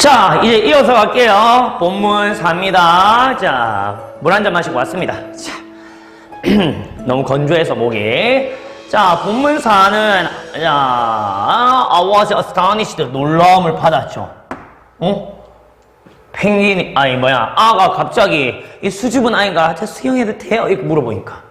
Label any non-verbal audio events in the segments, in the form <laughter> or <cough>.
자, 이제 이어서 갈게요. 본문 4입니다. 자, 물 한 잔 마시고 왔습니다. 자, <clears throat> 너무 건조해서 목이. 자, 본문 4는, 자, I was astonished. 놀라움을 받았죠. 어? 펭귄이, 아니, 뭐야, 아가 갑자기 이 수줍은 아이가 저 수영해도 돼요? 이렇게 물어보니까.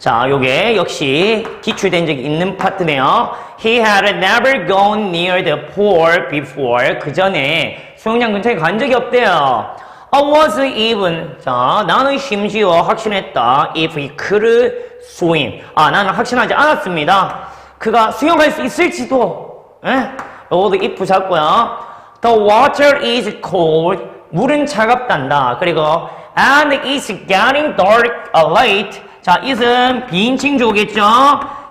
자, 요게 역시 기출된 적이 있는 파트네요. He had never gone near the pool before. 그 전에 수영장 근처에 간 적이 없대요. I wasn't even. 자, 나는 심지어 확신했다. If he could swim. 아, 나는 확신하지 않았습니다. 그가 수영할 수 있을지도. 에? 요것도 if 잡고요. The water is cold. 물은 차갑단다. 그리고 and it's getting dark late. 자, it은 비인칭 조겠죠?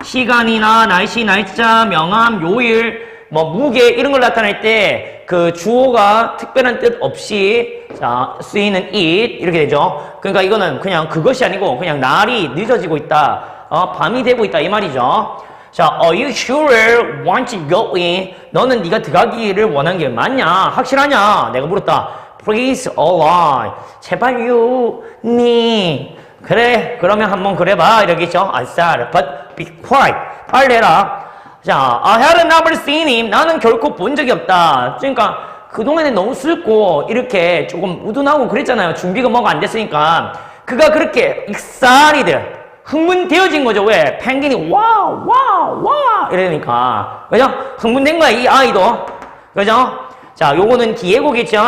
시간이나 날씨, 날짜, 명암, 요일, 뭐 무게 이런 걸 나타낼 때 그 주어가 특별한 뜻 없이 자 쓰이는 it 이렇게 되죠. 그러니까 이거는 그냥 그것이 아니고 그냥 날이 늦어지고 있다, 어, 밤이 되고 있다 이 말이죠. 자, are you sure want to go in? 너는 네가 들어가기를 원한 게 맞냐? 확실하냐? 내가 물었다. Please allow. 제발요, 니. 그래, 그러면 한번 그래봐. 이러겠죠? I said, but be quiet. 빨리 해라. 자, I had never seen him. 나는 결코 본 적이 없다. 그러니까 그동안에 너무 슬고 이렇게 조금 우둔하고 그랬잖아요. 준비가 뭐가 안 됐으니까. 그가 그렇게 excited. 흥분되어진 거죠. 왜? 펭귄이 와, 와, 와 이러니까. 그죠? 흥분된 거야, 이 아이도. 그죠? 자, 요거는 디에고겠죠?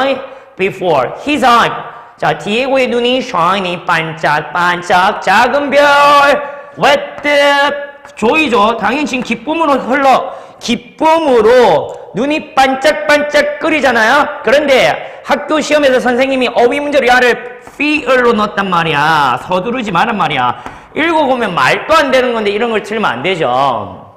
Before his eye. 자, 디에고의 눈이 shiny, 반짝반짝, 작은 별, wet, 조이죠. 당연히 지금 기쁨으로 흘러, 기쁨으로 눈이 반짝반짝 끓이잖아요. 그런데 학교 시험에서 선생님이 어휘 문제로 야를 fear로 넣었단 말이야. 서두르지 말란 말이야. 읽어보면 말도 안 되는 건데 이런 걸 틀면 안 되죠.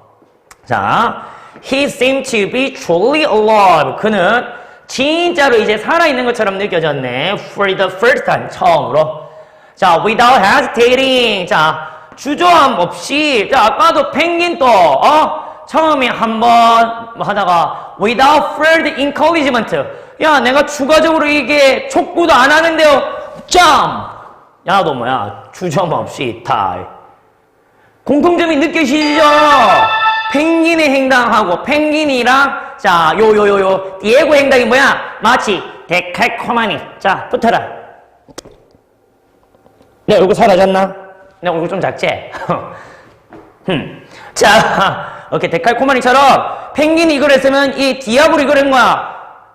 자, he seemed to be truly alive. 그는 진짜로 이제 살아있는 것처럼 느껴졌네. For the first time. 처음으로. 자, without hesitating. 자, 주저함 없이. 자, 아까도 펭귄 또, 어? 처음에 한번 뭐 하다가 without further encouragement. 야, 내가 추가적으로 이게 촉구도 안 하는데요. jump. 야, 너 뭐야? 주저함 없이 다. 공통점이 느껴지시죠? 펭귄의 행당하고 펭귄이랑 자, 요, 요, 요, 요, 디에고 행당이 뭐야? 마치 데칼코마니. 자, 붙어라. 내 얼굴 사라졌나? 내 얼굴 좀 작지? <laughs> 음. 자, 이렇게 데칼코마니처럼 펭귄이 이걸 했으면 이 디아블이 이걸 한 거야.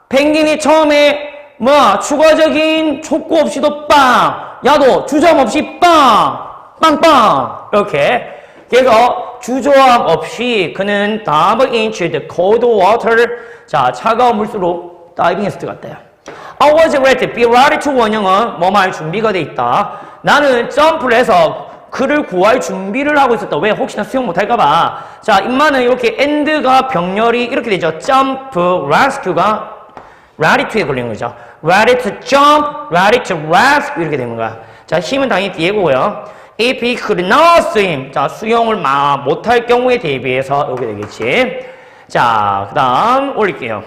펭귄이 처음에 뭐 추가적인 촉구 없이도 빵, 야도 주저함 없이 빵, 빵빵 이렇게 그래서 주저함 없이 그는 dive into the cold water 자 차가운 물수로 다이빙했을 것 같아요. I was ready, be ready to 원형은 뭐 말 준비가 돼 있다. 나는 점프를 해서 그를 구할 준비를 하고 있었다. 왜? 혹시나 수영 못할까봐. 자, 임마는 이렇게 end가 병렬이 이렇게 되죠. jump, rescue가 ready to에 걸리는 거죠. ready to jump, ready to rescue 이렇게 되는 거야. 자, 힘은 당연히 디에고고요. If he could not swim. 자, 수영을 막 못할 경우에 대비해서 이렇게 되겠지. 자, 그 다음 올릴게요.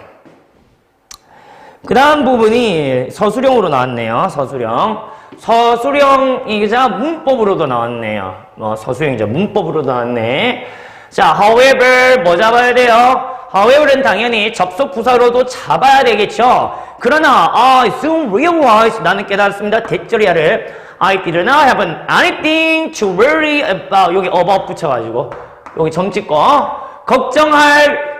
그 다음 부분이 서술형으로 나왔네요. 서술형. 서술형이 자 문법으로도 나왔네요. 뭐 서술형이죠. 문법으로도 나왔네. 자, however 뭐 잡아야 돼요? However는 당연히 접속 부사로도 잡아야 되겠죠. 그러나 I soon realized 나는 깨달았습니다. 대절이야를 I did not have anything to worry about 여기 about 붙여가지고 여기 점 찍고 걱정할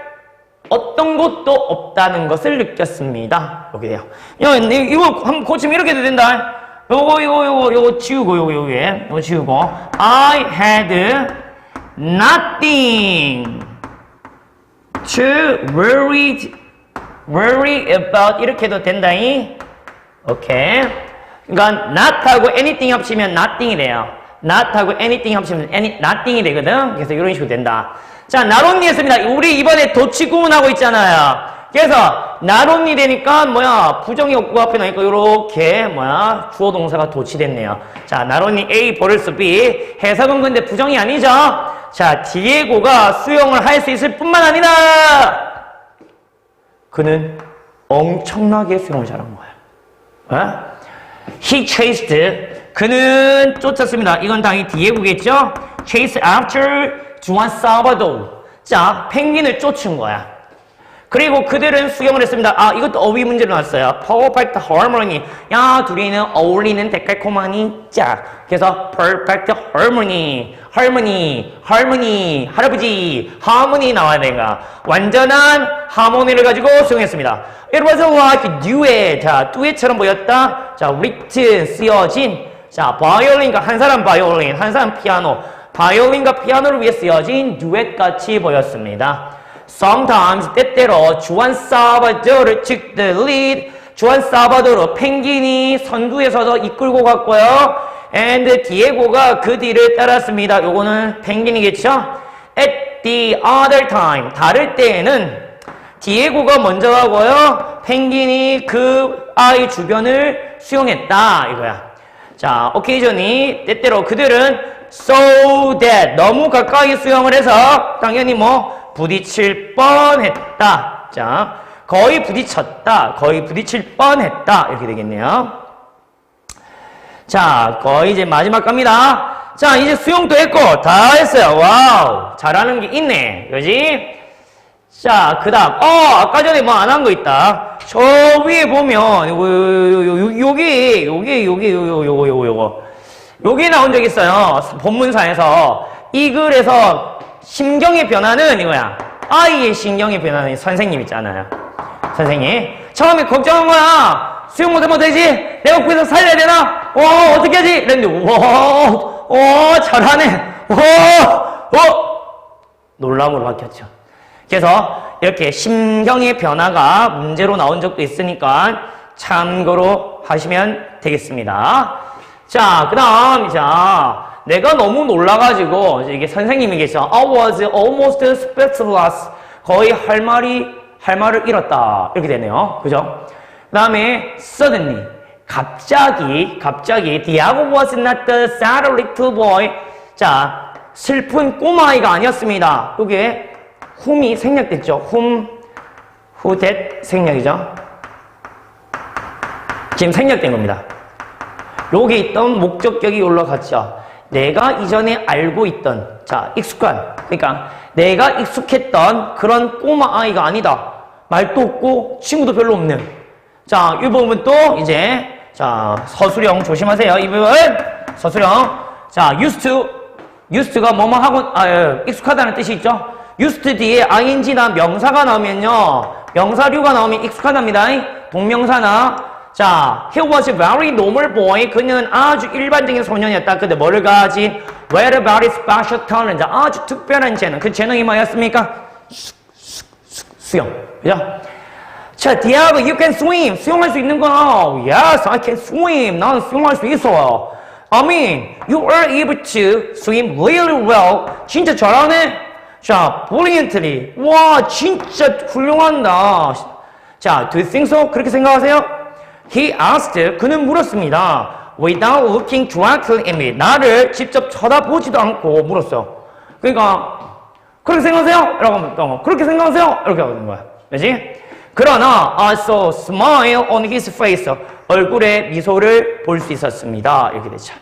어떤 것도 없다는 것을 느꼈습니다. 여기 돼요. 야, 네, 이거 한번 고치면 이렇게 돼야 된다. 요거, 요거, 요거, 요거 지우고, 요거, 요게. 요거 지우고. I had nothing to worry, worry about. 이렇게 해도 된다이. 오케이. 그러니까 not하고 anything 합치면 nothing이 돼요. not하고 anything 합치면 any, nothing이 되거든. 그래서 이런 식으로 된다. 자, 나론니 했습니다. 우리 이번에 도치 구문하고 있잖아요. 그래서 나론니 되니까 뭐야 부정이 없고 앞에 나니까 이렇게 뭐야 주어 동사가 도치됐네요. 자, 나론니 A 버럴스 B 해석은 근데 부정이 아니죠. 자, 디에고가 수영을 할 수 있을 뿐만 아니라 그는 엄청나게 수영을 잘한 거야. 어? He chased. 그는 쫓았습니다. 이건 당연히 디에고겠죠? Chase after Juan Salvador. 자, 펭귄을 쫓은 거야. 그리고 그들은 수영을 했습니다. 아, 이것도 어휘 문제로 나왔어요. Perfect harmony. 야, 둘이는 어울리는 데칼코마니. 자, 그래서 perfect harmony. harmony, harmony, 할아버지, harmony 나와야 되는가. 완전한 하모니를 가지고 수영했습니다. It was like duet. 자, 듀엣처럼 보였다. 자, written, 쓰여진. 자, 바이올린과 한 사람 바이올린, 한 사람 피아노. 바이올린과 피아노를 위해 쓰여진 듀엣 같이 보였습니다. Sometimes 때때로 주안 사바도르 즉 the lead 주안 사바도르 펭귄이 선두에서도 이끌고 갔고요. And 디에고가 그 뒤를 따랐습니다. 요거는 펭귄이겠죠? At the other time 다를 때에는 디에고가 먼저 가고요. 펭귄이 그 아이 주변을 수영했다 이거야. 자, occasionally 때때로 그들은 so that 너무 가까이 수영을 해서 당연히 뭐 부딪힐 뻔했다. 자, 거의 부딪혔다. 거의 부딪힐 뻔했다. 이렇게 되겠네요. 자, 거의 이제 마지막 갑니다. 자, 이제 수영도 했고 다 했어요. 와우, 잘하는 게 있네. 그지? 자, 그 다음, 어, 아까 전에 뭐 안 한 거 있다. 저 위에 보면, 요거, 요, 요, 요, 여기, 여기, 여기, 요, 요, 요거, 요거, 요거. 여기 나온 적 있어요. 본문사에서. 이 글에서 심경의 변화는 이거야. 아이의 심경의 변화는 선생님 있잖아요. 선생님. 처음에 걱정한 거야. 수영 못하면 되지? 내가 거기서 살려야 되나? 어, 어떻게 하지? 이랬는데, 와, 어, 잘하네. 와, 어, 놀람으로 바뀌었죠. 그래서 이렇게 심경의 변화가 문제로 나온 적도 있으니까 참고로 하시면 되겠습니다. 자, 그 다음, 자, 내가 너무 놀라가지고, 이게 선생님이 계셔. I was almost speechless. 거의 할 말이, 할 말을 잃었다. 이렇게 되네요. 그죠? 그 다음에, suddenly. 갑자기, 갑자기, Diego was not the sad little boy. 자, 슬픈 꼬마아이가 아니었습니다. 이게 whom이 생략됐죠. whom, who, that 생략이죠. 지금 생략된 겁니다. 여기 있던 목적격이 올라갔죠. 내가 이전에 알고 있던, 자, 익숙한. 그러니까 내가 익숙했던 그런 꼬마 아이가 아니다. 말도 없고 친구도 별로 없는. 자, 이 부분 또 이제, 자, 서술형 조심하세요. 이 부분. 서술형. 자, used to. used가 뭐뭐 하고, 아, 예, 익숙하다는 뜻이 있죠. used 뒤에 ing나 명사가 나오면요. 명사류가 나오면 익숙하답니다. 동명사나 자, he was a very normal boy. 그는 아주 일반적인 소년이었다. 근데 뭐를 가진? Very very special talent. 아주 특별한 재능. 그 재능이 뭐였습니까? 수, 수, 수, 수영. 그죠? 자, 디아고, you can swim. 수영할 수 있는 거야. Yes, I can swim. 난 수영할 수 있어요. I mean, you are able to swim really well. 진짜 잘하네. 자, brilliantly. 와, 진짜 훌륭한다. 자, do you think so? 그렇게 생각하세요? He asked, 그는 물었습니다. Without looking directly at me. 나를 직접 쳐다보지도 않고 물었어. 그러니까, 그렇게 생각하세요? 라고 하면, 어, 그렇게 생각하세요? 이렇게 하는 거야. 그지? 그러나, I saw smile on his face. 얼굴에 미소를 볼 수 있었습니다. 이렇게 되죠.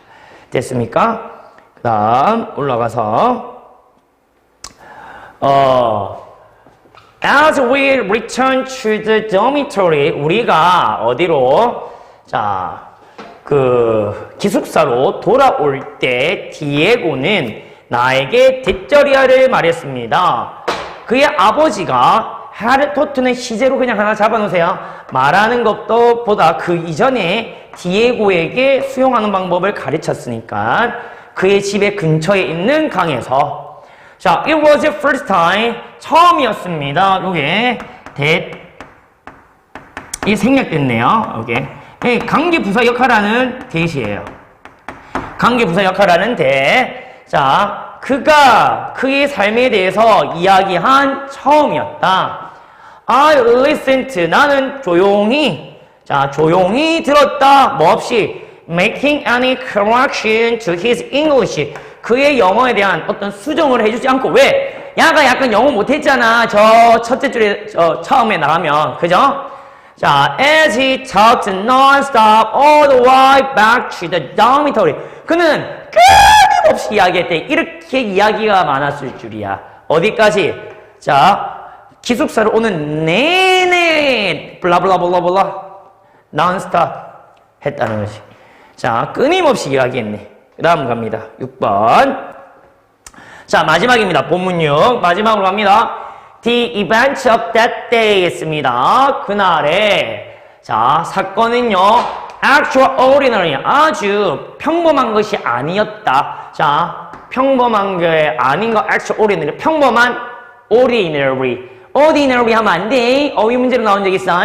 됐습니까? 그 다음, 올라가서, 어, As we return to the dormitory, 우리가 어디로 자, 그 기숙사로 돌아올 때 디에고는 나에게 뒷절이야를 말했습니다. 그의 아버지가 하르토트는 시제로 그냥 하나 잡아놓으세요. 말하는 것도 보다 그 이전에 디에고에게 수용하는 방법을 가르쳤으니까 그의 집의 근처에 있는 강에서 자, it was the first time 처음이었습니다. 요게 that 이 생략됐네요. 요게 예, 관계 부사 역할하는 대시예요. 관계 부사 역할하는 대. 자, 그가 그의 삶에 대해서 이야기한 처음이었다. I listened. 나는 조용히 자 조용히 들었다. 뭐 없이 making any correction to his English. 그의 영어에 대한 어떤 수정을 해주지 않고 왜? 야가 약간 영어 못했잖아. 저 첫째 줄에 저 처음에 나가면 그죠? 자, as he talked non-stop all the way back to the dormitory. 그는 끊임없이 이야기했대. 이렇게 이야기가 많았을 줄이야. 어디까지? 자, 기숙사를 오는 내내 블라블라블라블라 non-stop 했다는 것이. 자, 끊임없이 이야기했네. 그 다음 갑니다. 6번. 자, 마지막입니다. 본문 6. 마지막으로 갑니다. The events of that day 했습니다. 그날에, 자, 사건은요, actual ordinary, 아주 평범한 것이 아니었다. 자, 평범한 게 아닌 거, actual ordinary, 평범한 ordinary. ordinary 하면 안 돼. 어휘 문제로 나온 적 있어.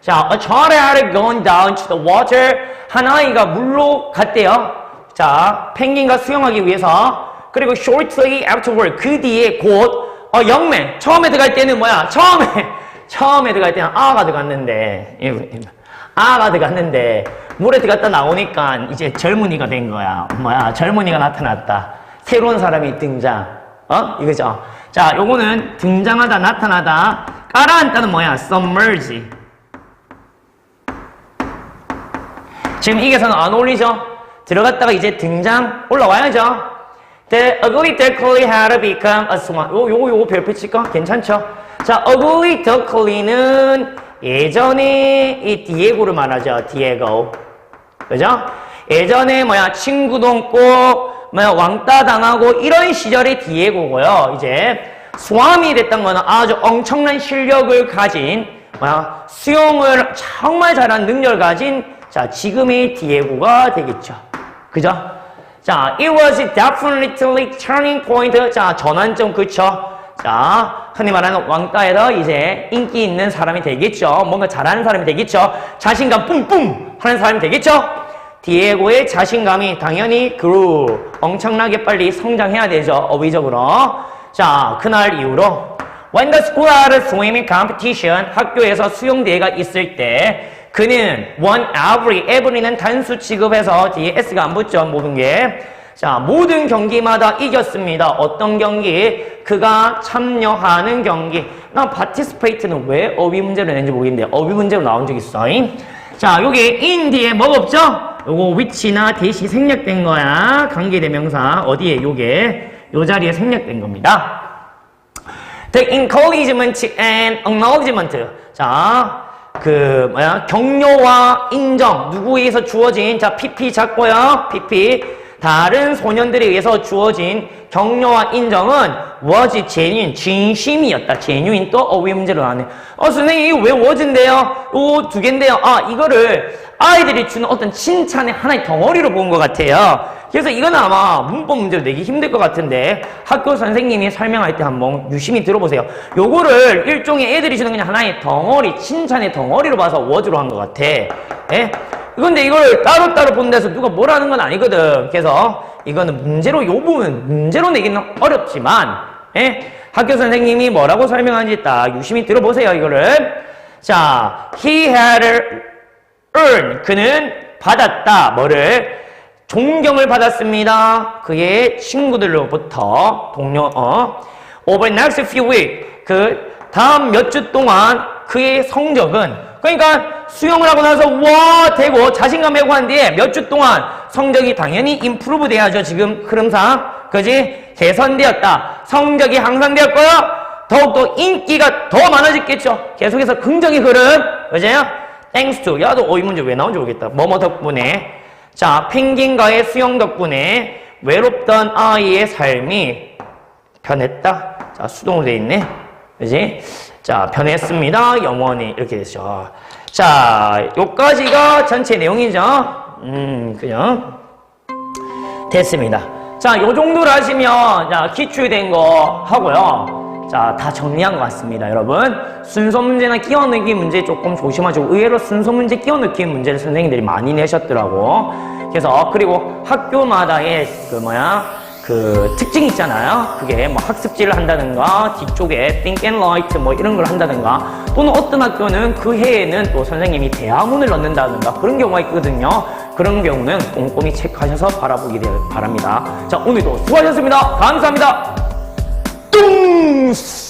자, a child had gone down to the water. 한 아이가 물로 갔대요. 자, 펭귄과 수영하기 위해서. 그리고 shortly afterward, 그 뒤에 곧, 어, 영매. 처음에 들어갈 때는 뭐야? 처음에, <laughs> 처음에 들어갈 때는 아가 들어갔는데, 이거, 이거. 아가 들어갔는데, 물에 들어갔다 나오니까 이제 젊은이가 된 거야. 뭐야? 젊은이가 나타났다. 새로운 사람이 등장. 어? 이거죠? 자, 요거는 등장하다, 나타나다. 깔아앉다는 뭐야? submerge. 지금 이게서는 안 어울리죠? 들어갔다가 이제 등장 올라와야죠. The ugly duckling had become a swan. 요, 요거, 요거 별표 칠까? 괜찮죠? 자, ugly duckling은 예전에 이 디에고를 말하죠. 디에고. 그죠? 예전에 뭐야, 친구도 없고, 뭐야, 왕따 당하고 이런 시절의 디에고고요. 이제 수암이 됐던 거는 아주 엄청난 실력을 가진, 뭐야, 수영을 정말 잘한 능력을 가진, 자, 지금의 디에고가 되겠죠. 그죠? 자, it was definitely turning point. 자, 전환점, 그쵸? 자, 흔히 말하는 왕따에서 이제 인기 있는 사람이 되겠죠. 뭔가 잘하는 사람이 되겠죠. 자신감 뿜뿜 하는 사람이 되겠죠. 디에고의 자신감이 당연히 grew. 엄청나게 빨리 성장해야 되죠. 어휘적으로. 자, 그날 이후로 When the school had a swimming competition, 학교에서 수영 대회가 있을 때 그는 one every, every는 단수 취급해서 뒤에 s가 안 붙죠, 모든 게. 자, 모든 경기마다 이겼습니다. 어떤 경기? 그가 참여하는 경기. 나 participate는 왜 어휘 문제로 낸지 모르겠는데 어휘 문제로 나온 적 있어. 자, 여기 in 뒤에 뭐가 없죠? 요거 which나 대시 생략된 거야. 관계대명사. 어디에? 요게. 요 자리에 생략된 겁니다. The encouragement and acknowledgement. 자, 그 뭐야? 격려와 인정. 누구에 의해서 주어진? 자 PP 작고요. PP 다른 소년들에 의해서 주어진 격려와 인정은 was genuine 진심이었다 genuine 또 어휘 문제로 나왔네 어 선생님 이거 왜 was인데요 요두 개인데요 아 이거를 아이들이 주는 어떤 칭찬의 하나의 덩어리로 본 것 같아요 그래서 이건 아마 문법 문제로 내기 힘들 것 같은데 학교 선생님이 설명할 때 한번 유심히 들어보세요. 요거를 일종의 애들이 주는 그냥 하나의 덩어리, 칭찬의 덩어리로 봐서 워즈로 한 것 같아. 예? 근데 이걸 따로따로 본 데서 누가 뭐라는 건 아니거든. 그래서 이거는 문제로, 요 부분 문제로 내기는 어렵지만, 예? 학교 선생님이 뭐라고 설명하는지 딱 유심히 들어보세요, 이거를. 자, he had earned. 그는 받았다. 뭐를? 존경을 받았습니다. 그의 친구들로부터 동료 어 over next few weeks 그 다음 몇 주 동안 그의 성적은 그러니까 수영을 하고 나서 와 되고 자신감 매고 한 뒤에 몇 주 동안 성적이 당연히 임프루브 돼야죠. 지금 흐름상 그지 개선되었다. 성적이 향상되었고요. 더욱더 인기가 더 많아졌겠죠. 계속해서 긍정의 흐름 그죠? thanks to 야도 어이 문제 왜 나온지 모르겠다. 뭐뭐 덕분에 자, 펭귄과의 수영 덕분에 외롭던 아이의 삶이 변했다. 자, 수동으로 돼 있네. 그지? 자, 변했습니다. 영원히. 이렇게 되죠. 자, 요까지가 전체 내용이죠. 음, 그죠? 됐습니다. 자, 요 정도로 하시면, 자, 기출된 거 하고요. 자, 다 정리한 것 같습니다, 여러분. 순서 문제나 끼워 넣기 문제 조금 조심하시고, 의외로 순서 문제 끼워 넣기 문제를 선생님들이 많이 내셨더라고. 그래서, 그리고 학교마다의 그 뭐야, 그 특징이 있잖아요. 그게 뭐 학습지를 한다든가, 뒤쪽에 think and write 뭐 이런 걸 한다든가, 또는 어떤 학교는 그 해에는 또 선생님이 대화문을 넣는다든가 그런 경우가 있거든요. 그런 경우는 꼼꼼히 체크하셔서 바라보기 바랍니다. 자, 오늘도 수고하셨습니다. 감사합니다. 뚱!